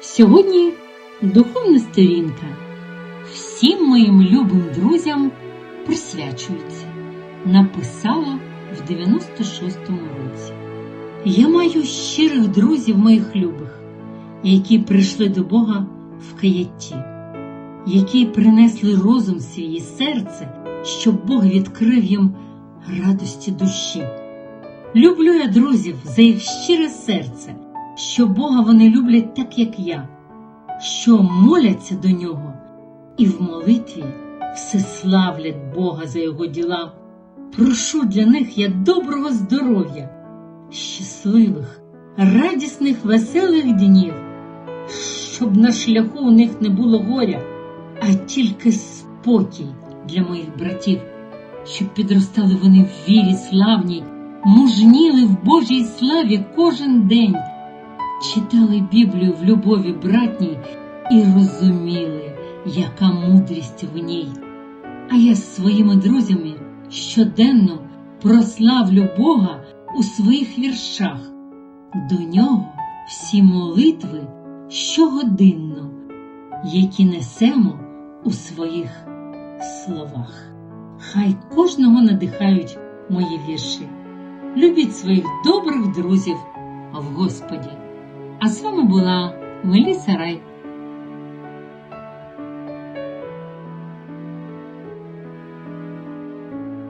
Сьогодні духовна сторінка всім моїм любим друзям присвячується. Написала в 96-му році. Я маю щирих друзів моїх любих, які прийшли до Бога в каятті, які принесли розум свій серце, щоб Бог відкрив їм радості душі. Люблю я друзів за їх щире серце, що Бога вони люблять так, як я, що моляться до нього і в молитві все славлять Бога за його діла. Прошу для них я доброго здоров'я, щасливих, радісних, веселих днів, щоб на шляху у них не було горя, а тільки спокій для моїх братів, щоб підростали вони в вірі славній, мужніли в Божій славі кожен день, читали Біблію в любові братній і розуміли, яка мудрість в ній. А я з своїми друзями щоденно прославлю Бога у своїх віршах. До нього всі молитви щогодинно, які несемо у своїх словах. Хай кожного надихають мої вірші. Любіть своїх добрих друзів в Господі. А з вами була Меліса Рай.